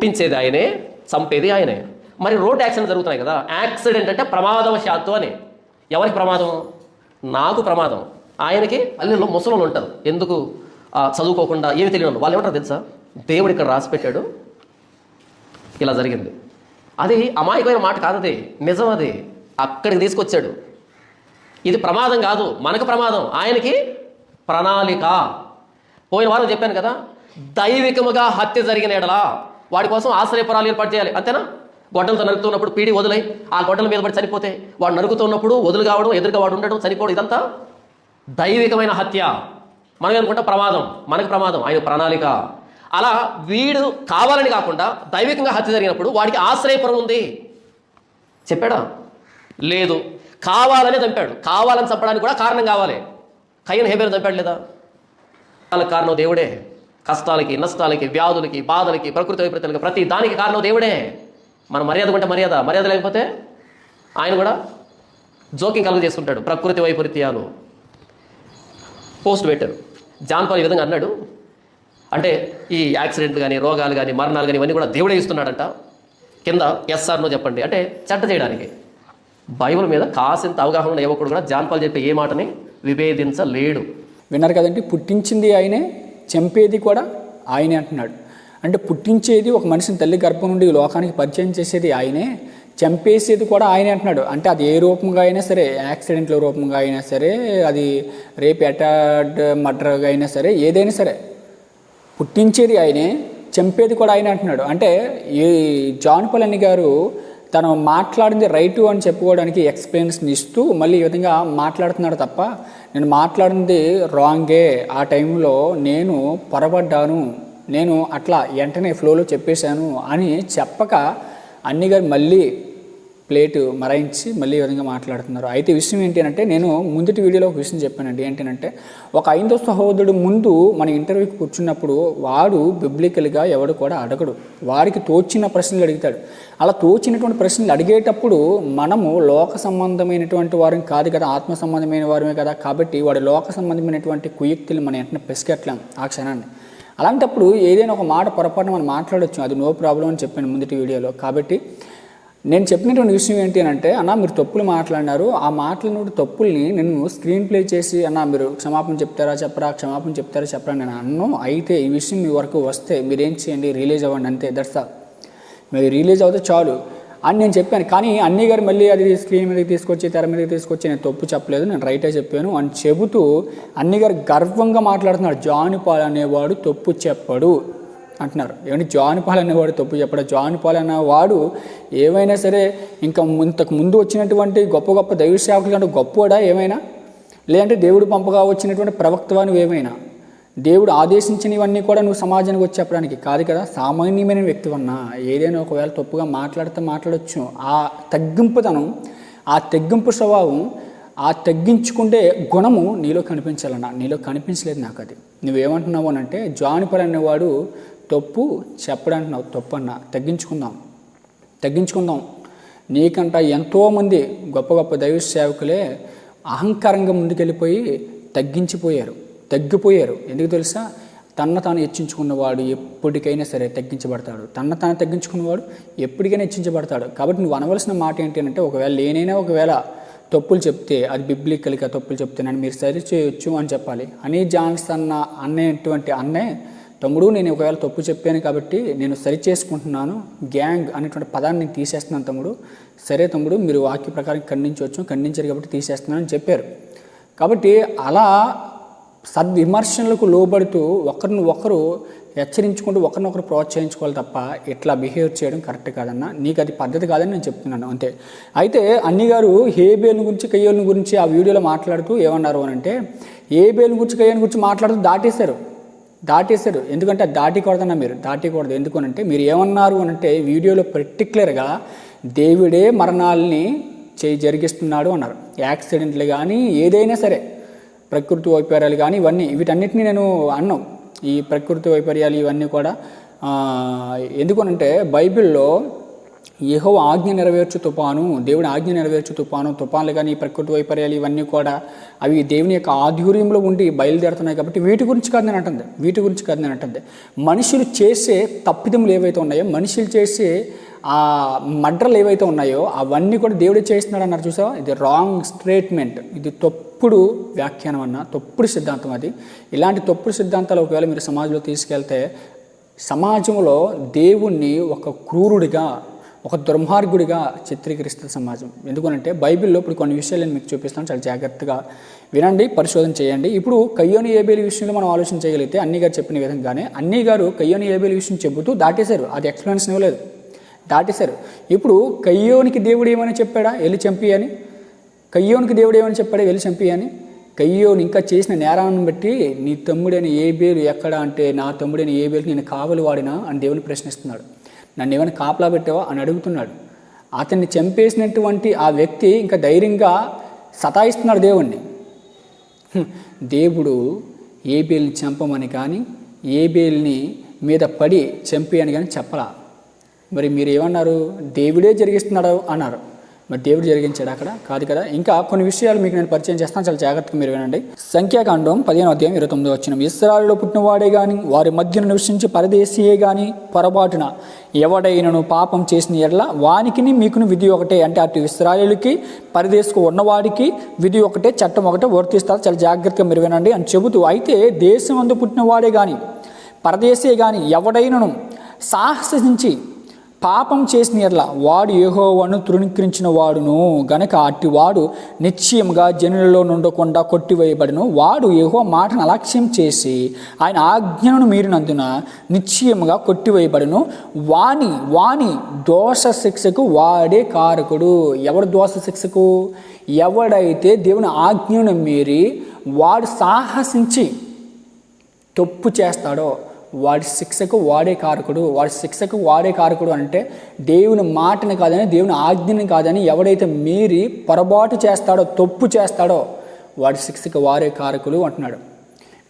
పుట్టించేది ఆయనే చంపేది ఆయనే. మరి రోడ్ యాక్సిడెంట్ జరుగుతున్నాయి కదా యాక్సిడెంట్ అంటే ప్రమాదవశాత్తు అని. ఎవరికి ప్రమాదం? నాకు ప్రమాదం. ఆయనకి పల్లెల్లో ముసలు ఉంటారు. ఎందుకు? చదువుకోకుండా ఏమి తెలియదు వాళ్ళు. ఏమంటారు తెలుసా? దేవుడు ఇక్కడ రాసి పెట్టాడు. ఇలా జరిగింది. అది అమాయకమైన మాట కాదు అది. నిజం అది. అక్కడికి తీసుకొచ్చాడు. ఇది ప్రమాదం కాదు. మనకు ప్రమాదం. ఆయనకి ప్రణాళిక. పోయిన వారం చెప్పాను కదా దైవికముగా హత్య జరిగిన ఎడలా వాడి కోసం ఆశ్రయపురాలు ఏర్పాటు చేయాలి. అంతేనా? గొడ్డలతో నరుకుతున్నప్పుడు పీడి వదులై. ఆ గొడ్డల మీద పడి చనిపోతే వాడు నరుకుతున్నప్పుడు వదులు కావడం ఎదురుగా వాడు ఉండడం చనిపోవడం ఇదంతా దైవికమైన హత్య. మనం అనుకుంటే ప్రమాదం. మనకు ప్రమాదం. ఆయన ప్రణాళిక. అలా వీడు కావాలని కాకుండా దైవికంగా హత్య జరిగినప్పుడు వాడికి ఆశ్రయపురం ఉంది. చెప్పాడా? లేదు. కావాలని చంపాడు. కావాలని చంపడానికి కూడా కారణం కావాలి. కయ్యను హేబేరు చంపాడు లేదా? వాళ్ళకి కారణం దేవుడే. కష్టాలకి నష్టాలకి వ్యాధులకి బాధలకి ప్రకృతి వైపరీత్యాలకి ప్రతి దానికి కారణం దేవుడే. మన మర్యాద ఉంటే మర్యాద. మర్యాద లేకపోతే ఆయన కూడా జోకింగ్ కలుగు చేసుకుంటాడు ప్రకృతి వైపరీత్యాలు. పోస్ట్ పెట్టారు. జాన్పాల్ ఈ విధంగా అన్నాడు. అంటే ఈ యాక్సిడెంట్ కానీ రోగాలు కానీ మరణాలు కానీ ఇవన్నీ కూడా దేవుడే ఇస్తున్నాడంట. కింద ఎస్ఆర్నో చెప్పండి. అంటే చెడ్డ చేయడానికి. బైబిల్ మీద కాసింత అవగాహన ఉన్న యువకుడు కూడా జాన్పాల్ చెప్పే ఏ మాటని విభేదించలేడు. విన్నారు కదండి పుట్టించింది ఆయనే చంపేది కూడా ఆయనే అంటున్నాడు. అంటే పుట్టించేది ఒక మనిషిని తల్లి గర్భం నుండి ఈ లోకానికి పరిచయం చేసేది ఆయనే చంపేసేది కూడా ఆయనే అంటున్నాడు. అంటే అది ఏ రూపంగా అయినా సరే యాక్సిడెంట్ల రూపంగా అయినా సరే అది రేపు అటాడ్ మర్డర్గా అయినా సరే ఏదైనా సరే పుట్టించేది ఆయనే చంపేది కూడా ఆయన అంటున్నాడు. అంటే ఈ జాన్ పలని గారు తను మాట్లాడింది రైటు అని చెప్పుకోవడానికి ఎక్స్ప్లెయినేషన్ ఇస్తూ మళ్ళీ ఈ విధంగా మాట్లాడుతున్నాడు తప్ప నేను మాట్లాడింది రాంగే ఆ టైంలో నేను పొరపడ్డాను. నేను అట్లా వెంటనే ఫ్లోలో చెప్పేశాను అని చెప్పక అన్ని గారు మళ్ళీ ప్లేట్ మరాయించి మళ్ళీ ఈ విధంగా మాట్లాడుతున్నారు. అయితే విషయం ఏంటి అంటే నేను ముందటి వీడియోలో ఒక విషయం చెప్పానండి. ఏంటంటే ఒక ఐదో సహోదరుడు ముందు మన ఇంటర్వ్యూకి కూర్చున్నప్పుడు వాడు బిబ్లికల్గా ఎవడు కూడా అడగడు. వారికి తోచిన ప్రశ్నలు అడుగుతాడు. అలా తోచినటువంటి ప్రశ్నలు అడిగేటప్పుడు మనము లోక సంబంధమైనటువంటి వారం కాదు కదా ఆత్మ సంబంధమైన వారమే కదా కాబట్టి వాడి లోక సంబంధమైనటువంటి కుయుక్తులు మనం వెంటనే పెసుకెట్లాం ఆ క్షణాన్ని. అలాంటప్పుడు ఏదైనా ఒక మాట పొరపాటున మనం మాట్లాడొచ్చు. అది నో ప్రాబ్లం అని చెప్పాను ముందటి వీడియోలో. కాబట్టి నేను చెప్పినటువంటి విషయం ఏంటి అని అంటే అన్న మీరు తప్పులు మాట్లాడినారు. ఆ మాట్లాడిన తప్పుల్ని నేను స్క్రీన్ ప్లే చేసి అన్న మీరు క్షమాపణ చెప్తారా చెప్పరా? క్షమాపణ చెప్తారా చెప్పరా? నేను అన్ను అయితే ఈ విషయం మీ వరకు వస్తే మీరేం చేయండి? రిలీజ్ అవ్వండి అంతే. దట్స్ ఆల్ మీరు రిలీజ్ అవుతే చాలు. అని నేను చెప్పాను. కానీ అన్నీ గారు మళ్ళీ అది స్క్రీన్ మీదకి తీసుకొచ్చి తెర మీదకి తీసుకొచ్చి నేను తప్పు చెప్పలేదు. నేను రైటే చెప్పాను. అని చెబుతూ అన్ని గారు గర్వంగా మాట్లాడుతున్నాడు. జాను పాల్ అనేవాడు తప్పు చెప్పడు. అంటున్నారు. ఏమంటే జాన్ పాల్ అనేవాడు తప్పు చెప్పడం? జాన్ పాల్ అనేవాడు ఏమైనా సరే ఇంకా ఇంతకు ముందు వచ్చినటువంటి గొప్ప గొప్ప దైవ సేవకులు అంటే గొప్పవాడా ఏమైనా? లేదంటే దేవుడు పంపగా వచ్చినటువంటి ప్రవక్తవా నువ్వేమైనా దేవుడు ఆదేశించినవన్నీ కూడా నువ్వు సమాజానికి వచ్చి చెప్పడానికి కాదు కదా? సామాన్యమైన వ్యక్తివన్నా. ఏదైనా ఒకవేళ తప్పుగా మాట్లాడితే మాట్లాడచ్చు. ఆ తగ్గింపుతనం ఆ తగ్గింపు స్వభావం ఆ తగ్గించుకుంటే గుణము నీలో కనిపించాలన్న. నీలో కనిపించలేదు నాకు అది నువ్వేమంటున్నావు అని అంటే జానిపర్ అనేవాడు తప్పు చెప్పడంటున్నావు తప్పు అన్న తగ్గించుకుందాం. తగ్గించుకుందాం. నీకంట ఎంతోమంది గొప్ప గొప్ప దైవ సేవకులే అహంకారంగా ముందుకెళ్ళిపోయి తగ్గించిపోయారు. తగ్గిపోయారు. ఎందుకు తెలుసా? తన్న తాను హెచ్చించుకున్నవాడు ఎప్పటికైనా సరే తగ్గించబడతాడు. తన్న తాను తగ్గించుకున్నవాడు ఎప్పటికైనా హెచ్చించబడతాడు. కాబట్టి నువ్వు అనవలసిన మాట ఏంటి అంటే ఒకవేళ నేనైనా ఒకవేళ తప్పులు చెప్తే అది బిబ్లికల్గా తప్పులు చెప్తున్నాను మీరు సరి చేయొచ్చు అని చెప్పాలి. అని జాన్స్ అన్న అనేటువంటి అన్నే తమ్ముడు నేను ఒకవేళ తప్పు చెప్పాను కాబట్టి నేను సరి చేసుకుంటున్నాను గ్యాంగ్ అనేటువంటి పదాన్ని నేను తీసేస్తున్నాను తమ్ముడు. సరే తమ్ముడు మీరు వాక్య ప్రకారం ఖండించవచ్చు ఖండించారు కాబట్టి తీసేస్తున్నాను అని చెప్పారు. కాబట్టి అలా సద్విమర్శనలకు లోబడుతూ ఒకరిని ఒకరు హెచ్చరించుకుంటూ ఒకరినొకరు ప్రోత్సహించుకోవాలి తప్ప ఇట్లా బిహేవ్ చేయడం కరెక్ట్ కాదన్న నీకు అది పద్ధతి కాదని నేను చెప్తున్నాను అంతే. అయితే అన్ని గారు హేబేలు గురించి కయ్యోల గురించి ఆ వీడియోలో మాట్లాడుతూ ఏమన్నారు అని అంటే హేబేలు గురించి కయ్యోల గురించి మాట్లాడుతూ దాటేశారు. దాటేశారు. ఎందుకంటే అది దాటికూడదన్న మీరు దాటకూడదు. ఎందుకు అని అంటే మీరు ఏమన్నారు అని అంటే వీడియోలో పర్టికులర్గా దేవుడే మరణాలని చేయి జరిగిస్తున్నాడు అన్నారు. యాక్సిడెంట్లు కానీ ఏదైనా సరే ప్రకృతి వైపర్యాలు కానీ ఇవన్నీ వీటన్నిటిని నేను అన్నాం. ఈ ప్రకృతి వైపర్యాలు ఇవన్నీ కూడా ఎందుకనంటే బైబిల్లో ఏహో ఆజ్ఞ నెరవేర్చు తుపాను దేవుని ఆజ్ఞ నెరవేర్చు తుపాను తుపాన్లు కానీ ప్రకృతి వైపర్యాలు ఇవన్నీ కూడా అవి దేవుని యొక్క ఆధ్వర్యంలో ఉండి బయలుదేరుతున్నాయి కాబట్టి వీటి గురించి కాదు నేను అంటుంది. వీటి గురించి కాదు నేను అంటుంది. మనుషులు చేసే తప్పిదములు ఏవైతే ఉన్నాయో మనుషులు చేసే ఆ మడ్రలు ఏవైతే ఉన్నాయో అవన్నీ కూడా దేవుడు చేస్తున్నాడు అన్నారు చూసావా? ఇది రాంగ్ స్టేట్మెంట్ ఇది తప్పుడు వ్యాఖ్యానం అన్న తప్పుడు సిద్ధాంతం అది. ఇలాంటి తప్పుడు సిద్ధాంతాలు ఒకవేళ మీరు సమాజంలో తీసుకెళ్తే సమాజంలో దేవుణ్ణి ఒక క్రూరుడిగా ఒక దుర్మార్గుడిగా చిత్రీకరిస్తుంది సమాజం. ఎందుకనంటే బైబిల్లో ఇప్పుడు కొన్ని విషయాలు నేను మీకు చూపిస్తాను. చాలా జాగ్రత్తగా వినండి పరిశోధన చేయండి. ఇప్పుడు కయ్యోని ఏబేలి విషయంలో మనం ఆలోచన చేయగలిగితే అన్ని గారు చెప్పిన విధంగానే అన్ని గారు కయ్యోని ఏబేలి విషయం చెబుతూ దాటేశారు. అది ఎక్స్ప్లెనేషన్ ఇవ్వలేదు. దాటేశారు. ఇప్పుడు కయ్యోనికి దేవుడు ఏమని చెప్పాడా? వెళ్ళి చంపి అని. కయ్యోనికి దేవుడు ఏమని చెప్పాడా? వెళ్ళి చంపి అని. కయ్యోని ఇంకా చేసిన నేరాన్ని బట్టి నీ తమ్ముడైన ఏ బేలు ఎక్కడ అంటే నా తమ్ముడైన ఏ బేలు నేను కావలి వాడినా అని దేవుని ప్రశ్నిస్తున్నాడు. నన్ను ఏమైనా కాపలా పెట్టావా అని అడుగుతున్నాడు. అతన్ని చంపేసినటువంటి ఆ వ్యక్తి ఇంకా ధైర్యంగా సతాయిస్తున్నాడు దేవుణ్ణి. దేవుడు ఏబేల్ని చంపమని కానీ ఏబేల్ని మీద పడి చంపేయని అని కానీ చెప్పలా. మరి మీరు ఏమన్నారు దేవుడే జరిగిస్తున్నాడు అన్నారు. మరి దేవుడు జరిగించాడు అక్కడ. కాదు కదా? ఇంకా కొన్ని విషయాలు మీకు నేను పరిచయం చేస్తాను. చాలా జాగ్రత్తగా మీరు వినండి. సంఖ్యాకాండం పదిహేను అధ్యాయం ఇరవై తొమ్మిది వచ్చిన ఇస్రాయల్లో పుట్టినవాడే కానీ వారి మధ్యన నివసించి పరదేశీయే కానీ పొరపాటున ఎవడైనను పాపం చేసిన ఎడల వానికిని మీకును విధి ఒకటే. అంటే అటు ఇస్రాయలుకి పరదేశకు ఉన్నవాడికి విధి ఒకటే చట్టం ఒకటే వర్తిస్తారు. చాలా జాగ్రత్తగా మీరు వినండి అని చెబుతూ అయితే దేశం అందు పుట్టినవాడే కానీ పరదేశే కానీ ఎవడైనను సాహసించి పాపం చేసిన ఎడ్ల వాడు యెహోవాను తృణీకరించిన వాడును. గనక అట్టివాడు నిశ్చయముగా జనులలో నుండకుండా కొట్టివేయబడును వాడు యెహో మాటను అలక్ష్యం చేసి ఆయన ఆజ్ఞను మీరినందున నిశ్చయంగా కొట్టివేయబడును. వాని వాని దోష శిక్షకు వాడే కారకుడు. ఎవడు దోష శిక్షకు? ఎవడైతే దేవుని ఆజ్ఞను మీరి వాడు సాహసించి తప్పు చేస్తాడో వాడి శిక్షకు వాడే కారకుడు వాడి శిక్షకు వాడే కారకుడు అంటే దేవుని మాటని కాదని దేవుని ఆజ్ఞని కాదని ఎవడైతే మీరి పొరపాటు చేస్తాడో తప్పు చేస్తాడో వాడి శిక్షకు వారే కారకుడు అంటున్నాడు.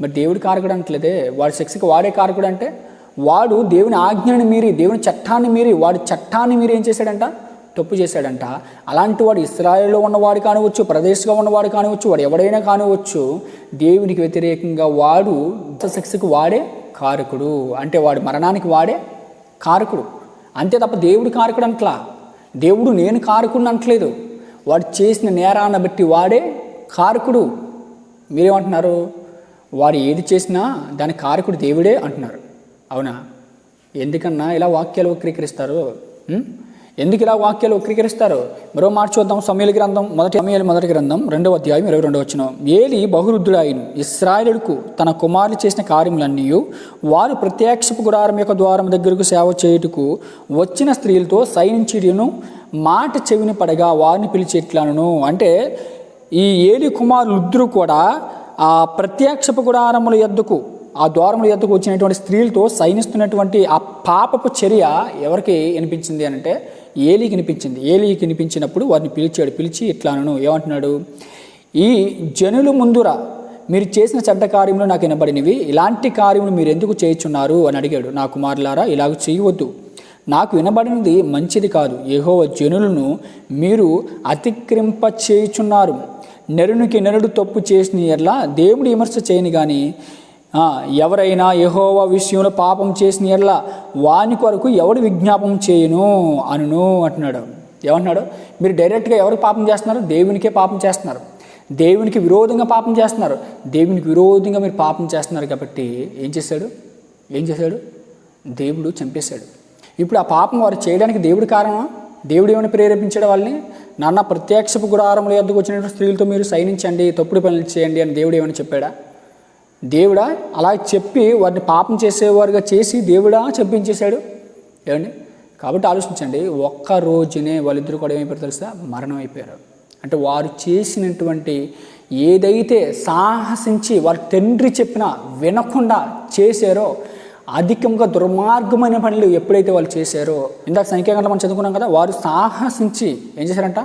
మరి దేవుడి కారకుడు అంటలేదే. వాడి శిక్షకు వాడే కారకుడు అంటే వాడు దేవుని ఆజ్ఞని మీరి దేవుని చట్టాన్ని మీరి వాడి చట్టాన్ని మీరి ఏం చేశాడంట? తప్పు చేశాడంట. అలాంటి వాడు ఇస్రాయేల్లో ఉన్నవాడు కానివచ్చు ప్రదేశ్గా ఉన్నవాడు కానివచ్చు వాడు ఎవడైనా కానివచ్చు దేవునికి వ్యతిరేకంగా వాడు శిక్షకు వాడే కారకుడు. అంటే వాడు మరణానికి వాడే కారకుడు. అంతే తప్ప దేవుడు కారకుడు అంటలా. దేవుడు నేను కారకుడు అంటలేదు వాడు చేసిన నేరాన్ని బట్టి వాడే కారకుడు. మీరేమంటున్నారు? వాడు ఏది చేసినా దాని కారకుడు దేవుడే అంటున్నారు. అవునా? ఎందుకన్నా? ఇలా వాక్యాలు వక్రీకరిస్తారు. ఎందుకు ఇలా వాక్యాలు వక్రీకరిస్తారు? మరో మాట చూద్దాం సమయల గ్రంథం మొదటి సమయాల మొదటి గ్రంథం రెండవ అధ్యాయం ఇరవై రెండవ వచ్చిన ఏలి బహురుద్ధుడాయను ఇస్రాయేలుకు తన కుమారులు చేసిన కార్యములన్నీ వారు ప్రత్యక్షపు గుడారం యొక్క ద్వారం దగ్గరకు సేవ చేయుటకు వచ్చిన స్త్రీలతో సైనించిడిను మాట చెవిని పడగా వారిని పిలిచేట్లాను అంటే ఈ ఏలి కుమారులిద్దరూ కూడా ఆ ప్రత్యక్షపు గుడారముల ఎద్దుకు ఆ ద్వారముల ఎద్దుకు వచ్చినటువంటి స్త్రీలతో సైనిస్తున్నటువంటి ఆ పాపపు చర్య ఎవరికి వినిపించింది అని అంటే ఏలికి వినిపించింది. ఏలికి వినిపించినప్పుడు వారిని పిలిచాడు. పిలిచి ఇట్లాను ఏమంటున్నాడు? ఈ జనులు ముందురా మీరు చేసిన చెడ్డ కార్యములు నాకు వినబడినవి. ఇలాంటి కార్యములు మీరు ఎందుకు చేయుచున్నారు? అని అడిగాడు. నా కుమారులారా ఇలాగ చేయవద్దు. నాకు వినబడినది మంచిది కాదు. యెహోవా జనులను మీరు అతిక్రింప చేయుచున్నారు. నరునికి నరుడు తప్పు చేసిన ఎట్లా దేవుడు విమర్శ చేయని కానీ ఎవరైనా యెహోవా విషయంలో పాపం చేసిన ఎట్లా వాని కొరకు ఎవడు విజ్ఞాపం చేయను అనును అంటున్నాడు. ఏమంటున్నాడు? మీరు డైరెక్ట్గా ఎవరికి పాపం చేస్తున్నారు? దేవునికే పాపం చేస్తున్నారు. దేవునికి విరోధంగా పాపం చేస్తున్నారు. దేవునికి విరోధంగా మీరు పాపం చేస్తున్నారు కాబట్టి ఏం చేశాడు? ఏం చేశాడు? దేవుడు చంపేశాడు. ఇప్పుడు ఆ పాపం వారు చేయడానికి దేవుడి కారణమా? దేవుడు ఏమైనా ప్రేరేపించాడు వాళ్ళని? నాన్న ప్రత్యక్షపు గుడారంలో ఎద్దకు వచ్చినటువంటి స్త్రీలతో మీరు సైనించండి తప్పుడు పనులు చేయండి అని దేవుడు ఏమైనా చెప్పాడా? దేవుడా అలా చెప్పి వారిని పాపం చేసేవారుగా చేసి దేవుడా చెప్పించేశాడు ఏమండి? కాబట్టి ఆలోచించండి ఒక్క రోజునే వాళ్ళిద్దరు కూడా ఏమైపోయారు తెలుసా? మరణం అయిపోయారు. అంటే వారు చేసినటువంటి ఏదైతే సాహసించి వారి తండ్రి చెప్పినా వినకుండా చేశారో అధికంగా దుర్మార్గమైన పనులు ఎప్పుడైతే వాళ్ళు చేశారో ఇందాక సంఖ్యాకాండం మనం చదువుకున్నాం కదా వారు సాహసించి ఏం చేశారంట?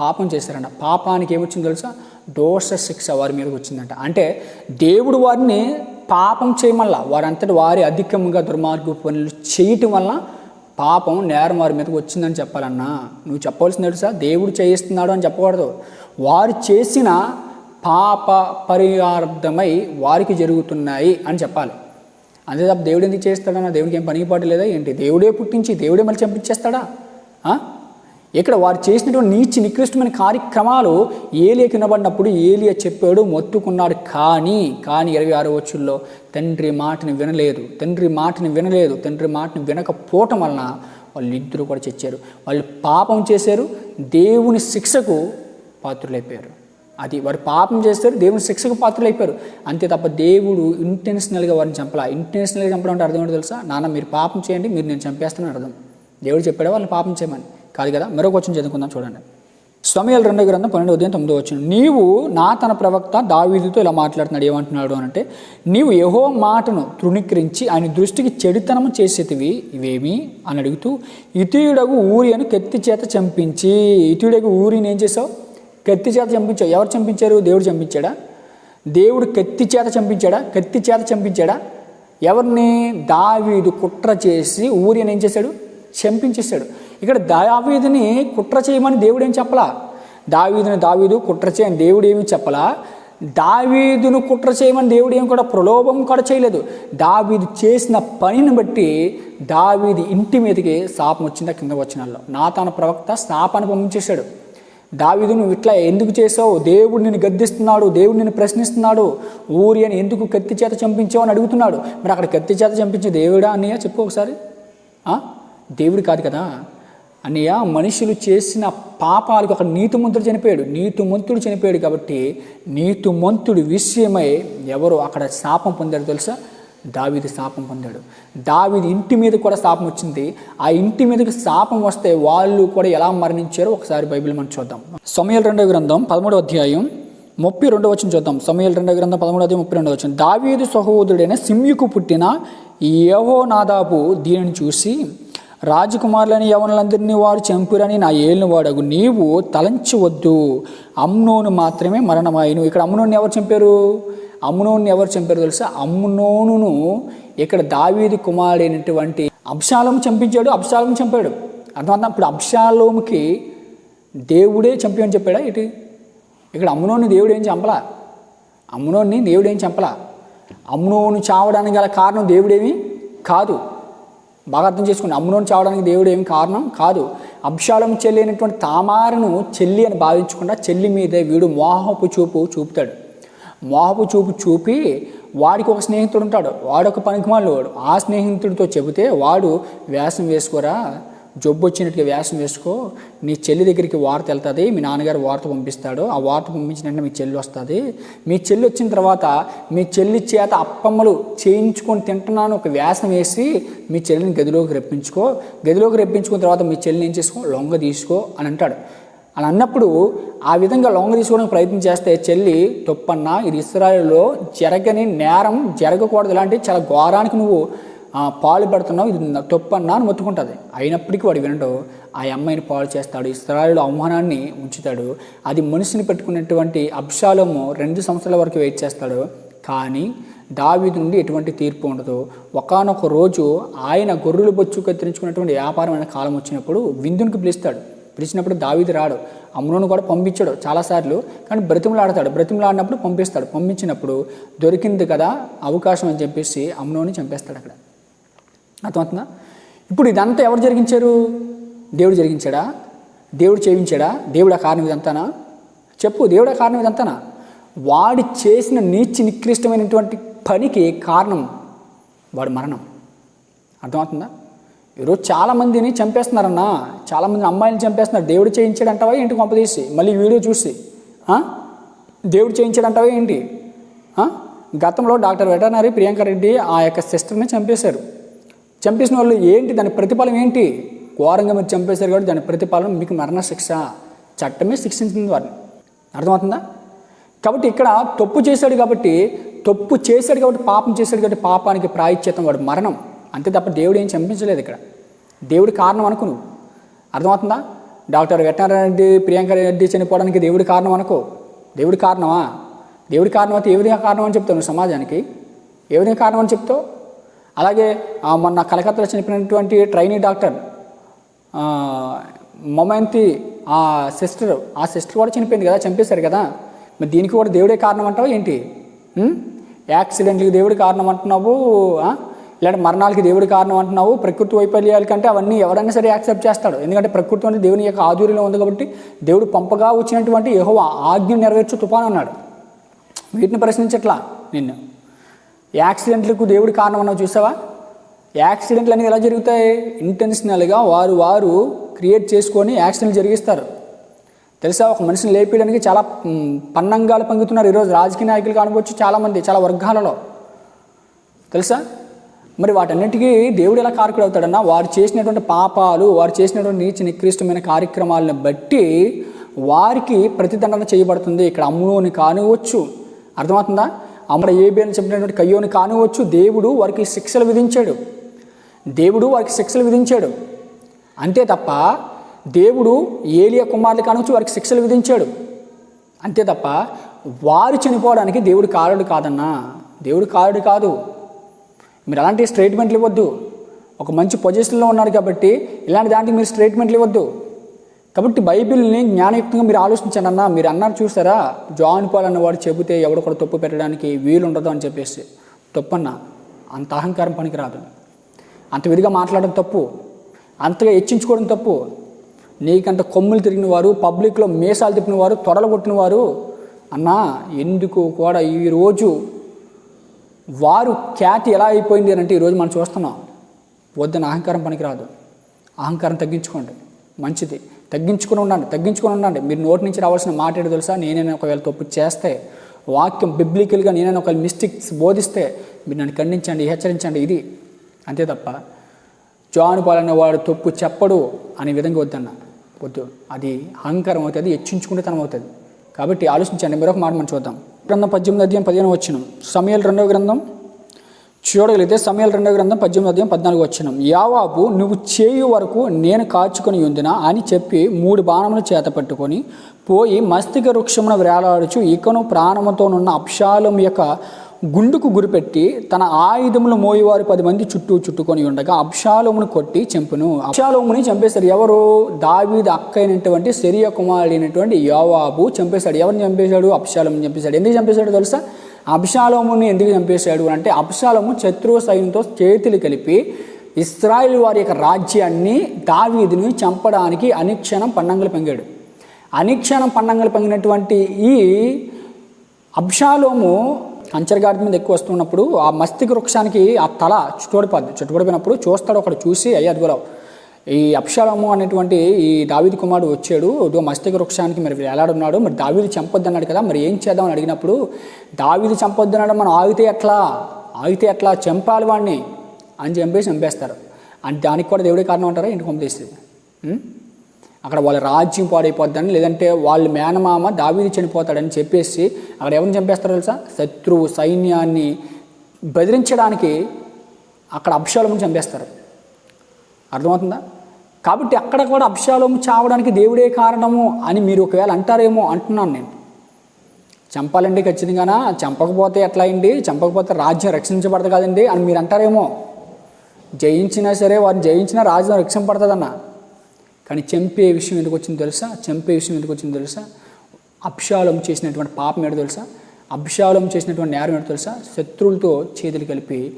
పాపం చేశారంట. పాపానికి ఏమొచ్చింది తెలుసా? దోష శిక్ష వారి మీదకి వచ్చిందంట. అంటే దేవుడు వారిని పాపం చేయమల్లా. వారంతటి వారి అధికంగా దుర్మార్గ పనులు చేయటం వల్ల పాపం నేరం వారి మీదకి వచ్చిందని చెప్పాలన్నా. నువ్వు చెప్పవలసింది తెలుసా? దేవుడు చేయిస్తున్నాడు అని చెప్పకూడదు. వారు చేసిన పాప పరిహార్థమై వారికి జరుగుతున్నాయి అని చెప్పాలి. అంతే తప్ప దేవుడు ఎందుకు చేస్తాడన్నా? దేవుడికి ఏం పనికిపాటు లేదా ఏంటి? దేవుడే పుట్టించి దేవుడే మళ్ళీ చంపించేస్తాడా? ఇక్కడ వారు చేసినటువంటి నీచి నికృష్టమైన కార్యక్రమాలు ఏలియా కినబడినప్పుడు ఏలియా చెప్పాడు మొత్తుకున్నాడు. కానీ కానీ ఇరవై ఆరు వచ్చుల్లో తండ్రి మాటని వినలేదు తండ్రి మాటని వినలేదు తండ్రి మాటని వినకపోవటం వలన వాళ్ళు ఇద్దరు కూడా చచ్చారు వాళ్ళు పాపం చేశారు దేవుని శిక్షకు పాత్రులైపోయారు. అది వారు పాపం చేస్తారు దేవుని శిక్షకు పాత్రలైపోయారు. అంతే తప్ప దేవుడు ఇంటెన్షనల్గా వారిని చంపలా. ఇంటెన్షనల్గా చంపడం అంటే అర్థం ఏంటో తెలుసా? నాన్న మీరు పాపం చేయండి మీరు నేను చంపేస్తానని అర్థం. దేవుడు చెప్పాడు వాళ్ళని పాపం చేయమని. కాదు కదా? మరొక వచ్చిన చదువుకుందాం చూడండి. సమయాలు రెండో గ్రంథం పన్నెండు ఉదయం తొమ్మిదో వచ్చిన నీవు నా తన ప్రవక్త దావీదుతో ఇలా మాట్లాడుతున్నాడు. ఏమంటున్నాడు అని అంటే నీవు యహో మాటను తృణీకరించి ఆయన దృష్టికి చెడుతనము చేసేటివి ఇవేమి? అని అడుగుతూ ఇతీయుడగు ఊరి అని కత్తి చేత చంపించి ఇతీయుడగు ఊరిని ఏం చేసావు కత్తి చేత చంపించావు. ఎవరు చంపించారు? దేవుడు చంపించాడా? దేవుడు కత్తి చేత చంపించాడా? కత్తి చేత చంపించాడా? ఎవరిని? దావీదు కుట్ర చేసి ఊరి ఏం చేశాడు? చంపించేశాడు. ఇక్కడ దావీదుని కుట్ర చేయమని దేవుడు ఏం చెప్పలా? దావీదుని దావీదు కుట్ర చేయని దేవుడు ఏమి చెప్పలా? దావీదును కుట్ర చేయమని దేవుడు ఏం కూడా ప్రలోభం కూడా చేయలేదు. దావీదు చేసిన పనిని బట్టి దావీది ఇంటి మీదకి శాపం వచ్చిందా కింద వచ్చినాల్లో? నా తన ప్రవక్త శాపాన్ని పంపించేశాడు. దావీదు నువ్వు ఇట్లా ఎందుకు చేసావు దేవుడు నిన్ను గద్దిస్తున్నాడు దేవుడు నిన్ను ప్రశ్నిస్తున్నాడు. ఊరి అని ఎందుకు కత్తి చేత చంపించావు? అని అడుగుతున్నాడు. మరి అక్కడ కత్తి చేత చంపించే దేవుడా అన్నయ్య? చెప్పు ఒకసారి. దేవుడు కాదు కదా? అన్నయ్య మనుషులు చేసిన పాపాలకు అక్కడ నీతిమంతుడు చనిపోయాడు. నీతిమంతుడు చనిపోయాడు కాబట్టి నీతిమంతుడి విషయమై ఎవరు అక్కడ శాపం పొందాడు తెలుసా? దావీది శాపం పొందాడు. దావీది ఇంటి మీద కూడా శాపం వచ్చింది. ఆ ఇంటి మీదకి శాపం వస్తే వాళ్ళు కూడా ఎలా మరణించారో ఒకసారి బైబిల్ మనం చూద్దాం. సమయాల రెండవ గ్రంథం పదమూడవ అధ్యాయం ముప్పై రెండవ వచ్చిన చూద్దాం. సమయాల రెండవ గ్రంథం పదమూడవ అధ్యాయం ముప్పై రెండవ వచ్చిన దావీదు సహోదరుడైన సిమ్యుకు పుట్టిన యహో నాదాపు దీనిని చూసి రాజకుమారులని యవనులందరినీ వారు చంపురని నా ఏలిన వాడగు. నీవు తలంచవద్దు అమ్నోను మాత్రమే మరణమాయను ఇక్కడ అమ్నోని ఎవరు చంపారు? అమ్నోని ఎవరు చంపారు తెలుసా? అమ్నోను ఇక్కడ దావీది కుమారుడైనటువంటి అబ్షాలోము చంపించాడు. అప్షాలము చంపాడు. అర్థమంతా ఇప్పుడు అప్షాలోముకి దేవుడే చంపి చెప్పాడా ఇటు ఇక్కడ అమ్మునోని దేవుడు ఏం చంపలా? అమ్మునోని దేవుడు ఏం చంపలా? అమ్మునోను చావడానికి గల కారణం దేవుడేమి కాదు. బాగా అర్థం చేసుకోండి అమ్మునోని చావడానికి దేవుడు ఏం కారణం? కాదు. అభిషాలం చెల్లి అయినటువంటి తామారను చెల్లి అని భావించకుండా చెల్లి మీదే వీడు మోహపు చూపు చూపుతాడు. మోహపు చూపు చూపి వాడికి ఒక స్నేహితుడు ఉంటాడు. వాడు ఒక పనికిమాలు వాడు ఆ స్నేహితుడితో చెబితే వాడు వ్యాసం వేసుకోరా? జబ్బు వచ్చినట్టుగా వ్యాసం వేసుకో. నీ చెల్లి దగ్గరికి వార్త వెళ్తుంది మీ నాన్నగారు వార్త పంపిస్తాడు. ఆ వార్త పంపించిన వెంటనే మీ చెల్లి వస్తుంది. మీ చెల్లి వచ్చిన తర్వాత మీ చెల్లి చేత అప్పమ్మలు చేయించుకొని తింటున్నాను ఒక వ్యాసం వేసి మీ చెల్లిని గదిలోకి రప్పించుకో. గదిలోకి రప్పించుకున్న తర్వాత మీ చెల్లిని ఏం చేసుకో? లొంగ తీసుకో అని అంటాడు. అని అన్నప్పుడు ఆ విధంగా లొంగ తీసుకోవడానికి ప్రయత్నం చేస్తే చెల్లి తొప్పన్న ఇది ఇస్రాయల్లో జరగని నేరం జరగకూడదు. ఇలాంటి చాలా ఘోరానికి నువ్వు పాలు పెడుతున్నావు ఇది నా తప్పన్నా అని మొత్తుకుంటుంది. అయినప్పటికీ వాడు వినడు ఆ అమ్మాయిని పాలు చేస్తాడు ఇస్రాయలు అవమానాన్ని ఉంచుతాడు అది మనిషిని పెట్టుకున్నటువంటి అబ్షాలోము రెండు సంవత్సరాల వరకు వెయిట్ చేస్తాడు. కానీ దావీదు నుండి ఎటువంటి తీర్పు ఉండదు. ఒకానొక రోజు ఆయన గొర్రెలు బొచ్చు కత్తిరించుకున్నటువంటి వ్యాపారమైన కాలం వచ్చినప్పుడు విందునికి పిలుస్తాడు. పిలిచినప్పుడు దావీది రాడు అమ్మును కూడా పంపించాడు చాలాసార్లు కానీ బ్రతిమలాడతాడు. బ్రతిమలాడినప్పుడు పంపిస్తాడు. పంపించినప్పుడు దొరికింది కదా అవకాశం అని చెప్పేసి అమ్మునోని చంపేస్తాడు అక్కడ. అర్థమవుతుందా? ఇప్పుడు ఇదంతా ఎవరు జరిగించారు? దేవుడు జరిగించాడా? దేవుడు చేయించాడా? దేవుడు ఆ కారణం ఇదంతానా? చెప్పు దేవుడు ఆ కారణం ఇదంతానా? వాడి చేసిన నీచి నికృష్టమైనటువంటి పనికి కారణం వాడు మరణం. అర్థమవుతుందా? ఈరోజు చాలామందిని చంపేస్తున్నారన్నా చాలామంది అమ్మాయిని చంపేస్తున్నారు. దేవుడు చేయించాడంటావా ఏంటి కొంపదీసి మళ్ళీ వీడియో చూసి. దేవుడు దేవుడు చేయించాడంటావా ఏంటి? గతంలో డాక్టర్ వెటర్నరీ ప్రియాంక రెడ్డి ఆ యొక్క సిస్టర్ని చంపేశారు. చంపేసిన వాళ్ళు ఏంటి? దాని ప్రతిఫలం ఏంటి? ఘోరంగా మీరు చంపేశారు కాబట్టి దాని ప్రతిఫలం మీకు మరణ శిక్ష చట్టమే శిక్షించింది వారిని. అర్థమవుతుందా? కాబట్టి ఇక్కడ తప్పు చేశాడు కాబట్టి తప్పు చేశాడు కాబట్టి పాపం చేశాడు కాబట్టి పాపానికి ప్రాయశ్చిత్తం వాడు మరణం. అంతే తప్ప దేవుడు ఏం చంపించలేదు ఇక్కడ. దేవుడి కారణం అనుకో నువ్వు అర్థమవుతుందా? డాక్టర్ వెటనరీ రెడ్డి ప్రియాంక రెడ్డి చనిపోవడానికి దేవుడి కారణం అనుకో. దేవుడి కారణమా? దేవుడి కారణం అయితే ఏ విధంగా కారణం అని చెప్తావు నువ్వు సమాజానికి? ఏ విధంగా కారణం అని చెప్తావు? అలాగే మొన్న కలకత్తాలో చనిపోయినటువంటి ట్రైనీ డాక్టర్ మొమంతి ఆ సిస్టర్ ఆ సిస్టర్ కూడా చనిపోయింది కదా చంపేశారు కదా. మరి దీనికి కూడా దేవుడే కారణం అంటావు ఏంటి? యాక్సిడెంట్లకి దేవుడి కారణం అంటున్నావు ఇలాంటి మరణాలకి దేవుడి కారణం అంటున్నావు ప్రకృతి వైఫల్యాల కంటే అవన్నీ ఎవరైనా సరే యాక్సెప్ట్ చేస్తాడు. ఎందుకంటే ప్రకృతి అనేది దేవుని యొక్క ఆధుర్యంలో ఉంది కాబట్టి దేవుడు పంపగా వచ్చినటువంటి యహో ఆజ్ఞ నెరవేర్చు తుఫాన్ అన్నాడు. వీటిని ప్రశ్నించట్లా నిన్ను? యాక్సిడెంట్లకు దేవుడి కారణం అన్నావు చూసావా? యాక్సిడెంట్లు అనేవి ఎలా జరుగుతాయి? ఇంటెన్షనల్గా వారు వారు క్రియేట్ చేసుకొని యాక్సిడెంట్లు జరిగిస్తారు. తెలుసా? ఒక మనిషిని లేపేయడానికి చాలా పన్నంగాలు పంగుతున్నారు. ఈరోజు రాజకీయ నాయకులు కానివచ్చు చాలామంది చాలా వర్గాలలో. తెలుసా? మరి వాటన్నిటికీ దేవుడు ఎలా కారకుడు అవుతాడన్నా వారు చేసినటువంటి పాపాలు వారు చేసినటువంటి నీచ నికృష్టమైన కార్యక్రమాలను బట్టి వారికి ప్రతిదండన చేయబడుతుంది. ఇక్కడ అమ్ముని కానివచ్చు అర్థమవుతుందా? అమ్మడ ఏబి అని చెప్పినటువంటి కయ్యోని కానివచ్చు దేవుడు వారికి శిక్షలు విధించాడు. దేవుడు వారికి శిక్షలు విధించాడు. అంతే తప్ప దేవుడు ఏలియా కుమారులు కానివచ్చు వారికి శిక్షలు విధించాడు. అంతే తప్ప వారు చనిపోవడానికి దేవుడు కారుడు కాదన్నా. దేవుడు కారుడు కాదు. మీరు అలాంటి స్టేట్మెంట్లు ఇవ్వద్దు. ఒక మంచి పొజిషన్లో ఉన్నారు కాబట్టి ఇలాంటి దానికి మీరు స్టేట్మెంట్లు ఇవ్వద్దు. కాబట్టి బైబిల్ని జ్ఞానయుక్తంగా మీరు ఆలోచించండి అన్న మీరు అన్నారు చూసారా జాన్ పాల్ అన్నవాడు చెబితే ఎవడు కూడా తప్పు పెట్టడానికి వీలు ఉండదు అని చెప్పేసి. తప్పన్న అంత అహంకారం పనికిరాదు. అంత విధిగా మాట్లాడడం తప్పు. అంతగా హెచ్చించుకోవడం తప్పు. నీకంత కొమ్ములు తిరిగిన వారు పబ్లిక్లో మీసాలు తిప్పిన వారు తొడలు కొట్టిన వారు అన్నా ఎందుకు కూడా ఈరోజు వారు ఖ్యాతి ఎలా అయిపోయింది అని అంటే ఈరోజు మనం చూస్తున్నాం. వద్దని అహంకారం పనికిరాదు. అహంకారం తగ్గించుకోండి. మంచిది. తగ్గించుకుని ఉండండి తగ్గించుకుని ఉండండి. మీరు నోటి నుంచి రావాల్సిన మాట ఏంటో తెలుసా? నేనైనా ఒకవేళ తప్పు చేస్తే వాక్యం బిబ్లికల్గా నేనైనా ఒకవేళ మిస్టేక్స్ బోధిస్తే మీరు నన్ను ఖండించండి హెచ్చరించండి. ఇది అంతే తప్ప జాను పాలన వాడు తప్పు చెప్పడు అనే విధంగా వద్దన్న. వద్దు. అది అహంకారం అవుతుంది హెచ్చించుకుంటే తనం అవుతుంది. కాబట్టి ఆలోచించండి. మరొక మాట మనం చూద్దాం. గ్రంథం పద్దెనిమిది అధ్యాయం పదిహేను వచ్చిన సమయాలు రెండవ గ్రంథం. చూడగలిగితే సమయాలు రెండవ గ్రంథం పద్దెనిమిది అధ్యాయం పద్నాలుగు వచ్చిన యావాబు నువ్వు చేయు వరకు నేను కాచుకొని ఉందినా? అని చెప్పి మూడు బాణములు చేత పట్టుకొని పోయి మస్తిక వృక్షమున వేలాడుచు ఇకను ప్రాణముతోనున్న అప్షాలం యొక్క గుండుకు గురిపెట్టి తన ఆయుధములు మోయివారు పది మంది చుట్టూ చుట్టుకొని ఉండగా అబ్షాలోమును కొట్టి చంపును. అబ్షాలోముని చంపేశారు ఎవరు? దావీద్ అక్క అయినటువంటి శరీయ అయినటువంటి యోవాబు చంపేశాడు. ఎవరిని చంపేశాడు? అబ్షాలోముని చంపేశాడు. ఎందుకు చంపేశాడు తెలుసా? అబ్షాలోముని ఎందుకు చంపేశాడు అంటే అబ్షాలోము శత్రువు సైన్యంతో చేతులు కలిపి ఇస్రాయిల్ వారి యొక్క రాజ్యాన్ని దావీదిని చంపడానికి అనిక్షణం పండంగలు పంగాడు. అనిక్షణం పండంగలు పంగినటువంటి ఈ అబ్షాలోము కంచరగాడి మీద ఎక్కువ వస్తున్నప్పుడు ఆ మస్తిక వృక్షానికి ఆ తల చుట్టుపడిపోద్ది చుట్టుపడిపోయినప్పుడు చూస్తాడు ఒకడు చూసి అయ్యా అదిగోరావు ఈ అప్షాలము అనేటువంటి ఈ దావిది కుమారుడు వచ్చాడు. ఇదో మస్తిక వృక్షానికి మరి వేలాడున్నాడు. మరి దావిది చంపొద్దు అన్నాడు కదా. మరి ఏం చేద్దామని అడిగినప్పుడు దావిది చంపొద్దు అన్నాడు మనం ఆగితే ఎట్లా? ఆగితే ఎట్లా? చంపాలి వాడిని అని చంపేసి చంపేస్తారు. అంటే దానికి కూడా దేవుడే కారణం అంటారా? ఇంటికి పంపిస్తుంది అక్కడ వాళ్ళ రాజ్యం పాడైపోద్దని లేదంటే వాళ్ళ మేనమామ దావీది చనిపోతాడని చెప్పేసి అక్కడ ఎవరిని చంపేస్తారో తెలుసా? శత్రువు సైన్యాన్ని బెదిరించడానికి అక్కడ అప్షాలను చంపేస్తారు. అర్థమవుతుందా? కాబట్టి అక్కడ కూడా అబ్షాలోము చావడానికి దేవుడే కారణము అని మీరు ఒకవేళ అంటారేమో అంటున్నాను నేను. చంపాలండి ఖచ్చితంగానా? చంపకపోతే ఎట్లా అయింది చంపకపోతే రాజ్యం రక్షించబడదు కదండి అని మీరు అంటారేమో. జయించినా సరే వారిని జయించినా రాజ్యం రక్షింపడుతుందన్న కానీ చంపే విషయం ఎందుకు వచ్చింది తెలుసా? చంపే విషయం ఎందుకు వచ్చింది తెలుసా? అభిషాలం చేసినటువంటి పాపం ఏడు తెలుసా? అబ్షాలం చేసినటువంటి నేరం ఏడు తెలుసా? శత్రువులతో చేతులు కలిపి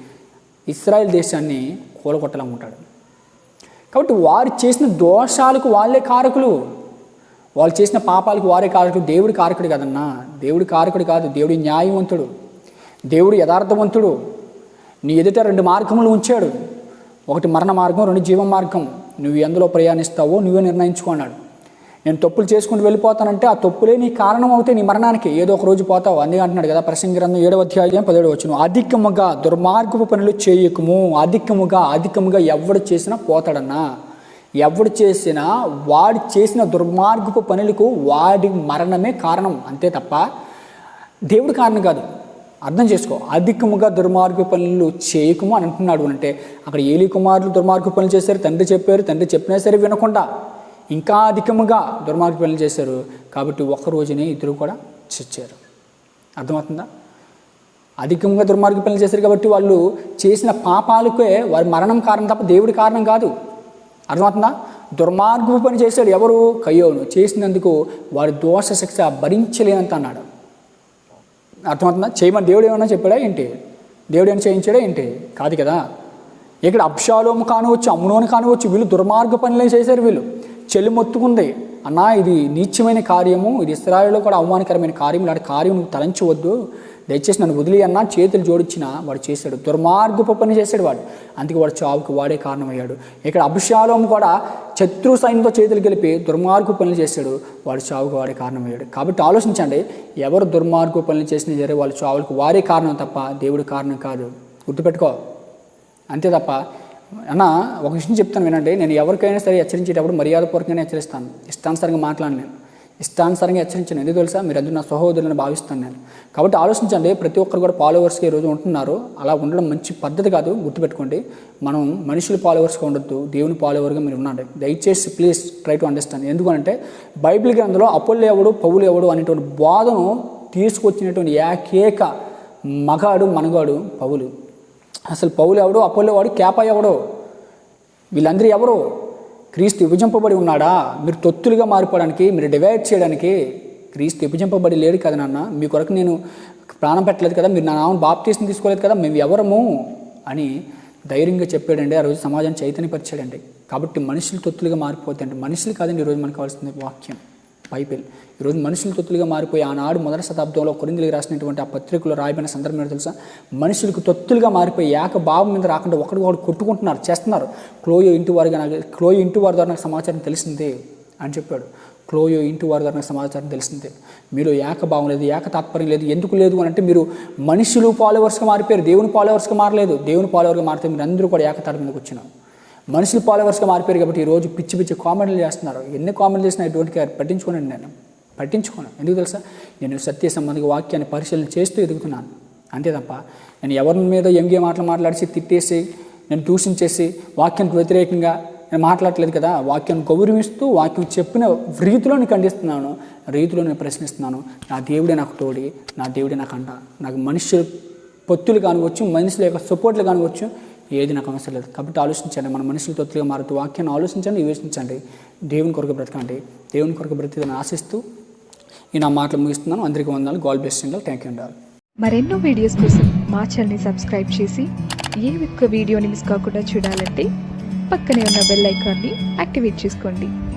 ఇస్రాయల్ దేశాన్ని కూలగొట్టాలనుకుంటాడు కాబట్టి వారు చేసిన దోషాలకు వాళ్ళే కారకులు. వాళ్ళు చేసిన పాపాలకు వారే కారకుడు దేవుడి కారకుడు కదన్నా. దేవుడి కారకుడు కాదు. దేవుడి న్యాయవంతుడు. దేవుడు యథార్థవంతుడు. నీ ఎదుట రెండు మార్గములు ఉంచాడు. ఒకటి మరణ మార్గం రెండు జీవ మార్గం. నువ్వు ఎందులో ప్రయాణిస్తావో నువ్వే నిర్ణయించుకున్నాడు. నేను తప్పులు చేసుకుంటూ వెళ్ళిపోతానంటే ఆ తప్పులే నీ కారణం అవుతే నీ మరణానికి. ఏదో ఒక రోజు పోతావు. అందుకే అంటున్నాడు కదా ప్రసంగ గ్రంథం ఏడవ అధ్యాయం పదిహేడు వచ్చును అధికముగా దుర్మార్గపు పనులు చేయకము. అధికముగా అధికముగా ఎవడు చేసినా పోతాడన్నా. ఎవడు చేసినా వాడు చేసిన దుర్మార్గపు పనులకు వాడి మరణమే కారణం. అంతే తప్ప దేవుడు కారణం కాదు. అర్థం చేసుకో. అధికముగా దుర్మార్గ పనులు చేయకము అని అంటున్నాడు అంటే అక్కడ ఏలి కుమారులు దుర్మార్గ పనులు చేశారు తండ్రి చెప్పారు తండ్రి చెప్పినా సరే వినకుండా. ఇంకా అధికముగా దుర్మార్గ పనులు చేశారు. కాబట్టి ఒక్క రోజునే ఇద్దరు కూడా చచ్చారు. అర్థమవుతుందా? అధికంగా దుర్మార్గ పనులు చేశారు కాబట్టి వాళ్ళు చేసిన పాపాలకే వారి మరణం కారణం తప్ప దేవుడి కారణం కాదు. అర్థమవుతుందా? దుర్మార్గపు పని చేశాడు ఎవరు? కయ్యోను చేసినందుకు వారి దోష శిక్ష భరించలేనంత అన్నాడు. అర్థమవుతుందా? చేయమని దేవుడు ఏమన్నా చెప్పాడా ఏంటి? దేవుడు ఏమైనా చేయించాడా ఏంటి? కాదు కదా. ఇక్కడ అప్షాలోము కానివచ్చు అమ్మునోని కానివచ్చు వీళ్ళు దుర్మార్గ పనులే చేశారు వీళ్ళు. చెల్లిమొత్తుకుంది. అన్నా ఇది నీచమైన కార్యము. ఇది ఇస్రాయల్లో కూడా అవమానకరమైన కార్యం ఇలాంటి కార్యం నువ్వు తలంచవద్దు. దయచేసి నన్ను వదిలి అన్నా. చేతులు జోడించిన వాడు చేశాడు. దుర్మార్గపు పని చేశాడు వాడు. అందుకే వాడు చావుకు వాడే కారణమయ్యాడు. ఇక్కడ అభిషాలం కూడా శత్రు సైన్యంతో చేతులు గెలిపి దుర్మార్గపు పనులు చేశాడు. వాడు చావుకు వాడే కారణమయ్యాడు. కాబట్టి ఆలోచించండి. ఎవరు దుర్మార్గు పనులు చేసినా సరే వాళ్ళు చావులకు వారే కారణం తప్ప దేవుడి కారణం కాదు. గుర్తుపెట్టుకో. అంతే తప్ప అన్న ఒక విషయం చెప్తాను వినండి. నేను ఎవరికైనా సరే హెచ్చరించేటప్పుడు మర్యాదపూర్వకంగానే హెచ్చరిస్తాను. ఇష్టానుసారంగా మాట్లాడను నేను. ఇష్టానుసారంగా హెచ్చరించాను. ఎందుకు తెలుసా? మీరు అందరూ నా సహోదరులను భావిస్తాను నేను. కాబట్టి ఆలోచించండి. ప్రతి ఒక్కరు కూడా ఫాలోవర్స్కి ఈరోజు ఉంటున్నారు. అలా ఉండడం మంచి పద్ధతి కాదు. గుర్తుపెట్టుకోండి. మనం మనుషులు ఫాలోవర్స్గా ఉండొద్దు. దేవుని ఫాలోవర్గా మీరు ఉండండి. దయచేసి ప్లీజ్ ట్రై టు అండర్స్టాండ్. ఎందుకంటే బైబిల్ గ్రంథంలో అపోలు ఎవడు పౌలు ఎవడు అనేటువంటి బోధను తీసుకొచ్చినటువంటి ఏకేక మగాడు మనగాడు పౌలు. అసలు పౌలు ఎవడు అపోలో వాడు కేప ఎవడో? వీళ్ళందరూ ఎవరు? క్రీస్తు విభజింపబడి ఉన్నాడా? మీరు తొత్తులుగా మారిపోవడానికి మీరు డివైడ్ చేయడానికి క్రీస్తు విభజింపబడి లేడు కదా నాన్న? మీ కొరకు నేను ప్రాణం పెట్టలేదు కదా? మీరు నా నామను బాప్తీసం తీసుకోలేదు కదా? మేము ఎవరము? అని ధైర్యంగా చెప్పాడండి. ఆ రోజు సమాజాన్ని చైతన్యపరిచాడండి. కాబట్టి మనుషులు తొత్తులుగా మారిపోతాయండి. మనుషులు కాదండి ఈరోజు మనకు కావాల్సింది వాక్యం. బైబిల్. ఈరోజు మనుషులు తొత్తులుగా మారిపోయి ఆనాడు మొదటి శతాబ్దంలో కొరిందులకు రాసినటువంటి ఆ పత్రికలో రాయబడిన సందర్భం ఏంటో తెలుసా? మనుషులకు తొత్తులుగా మారిపోయి ఏక భావం మీద రాకుండా ఒకటి ఒకటి కొట్టుకుంటున్నారు చేస్తున్నారు. క్లోయో ఇంటి వారిగా నాకు క్లోయో ఇంటి వారి ద్వారా నాకు సమాచారం తెలిసిందే అని చెప్పాడు. క్లోయో ఇంటి వారి ద్వారా నాకు సమాచారం తెలిసిందే. మీలో ఏకభావం లేదు ఏక తాత్పర్యం లేదు ఎందుకు లేదు అని అంటే మీరు మనుషులు ఫాలోవర్స్గా మారిపోయారు దేవుని ఫాలోవర్స్గా మారలేదు. దేవుని ఫాలోవర్గా మారితే మీరు అందరూ కూడా ఏకతాటి మీదకి వచ్చినారు. మనుషులు ఫాలోవర్స్గా మారిపోయారు కాబట్టి ఈరోజు పిచ్చి పిచ్చి కామెంట్లు చేస్తున్నారు. ఎన్ని కామెంట్లు చేసినా ఎటువంటి కేర్ పట్టించుకోనండి నేను పట్టించుకోను. ఎందుకు తెలుసా? నేను సత్య సంబంధిక వాక్యాన్ని పరిశీలన చేస్తూ ఎదుగుతున్నాను. అంతే తప్ప నేను ఎవరి మీద ఎంగే మాటలు మాట్లాడిసి తిట్టేసి నేను దూషించేసి వాక్యానికి వ్యతిరేకంగా నేను మాట్లాడలేదు కదా? వాక్యాన్ని గౌరవిస్తూ వాక్యం చెప్పిన రీతిలో నేను ఖండిస్తున్నాను. రీతిలో నేను ప్రశ్నిస్తున్నాను. నా దేవుడే నాకు తోడి నా దేవుడే నాకు అంట నాకు మనుషులు పొత్తులు కానివచ్చు మనుషుల యొక్క సపోర్ట్లు కానివచ్చు ఏది నాకు అవసరం లేదు. కాబట్టి ఆలోచించండి మన మనుషులు తొత్తుగా మారుతూ వాక్యాన్ని ఆలోచించండి వివేచించండి. దేవుని కొరకు బ్రతకండి. దేవుని కొరకు బ్రతికని ఆశిస్తూ ఈ నా మాటలు ముగిస్తున్నాను. అందరికీ వందనాలు. గాడ్ బ్లెస్ థ్యాంక్ యూ అండి మరెన్నో వీడియోస్ కోసం మా ఛానల్ని సబ్స్క్రైబ్ చేసి ఏ ఒక్క వీడియోని మిస్ కాకుండా చూడాలంటే పక్కనే ఉన్న బెల్ ఐకాన్ని యాక్టివేట్ చేసుకోండి.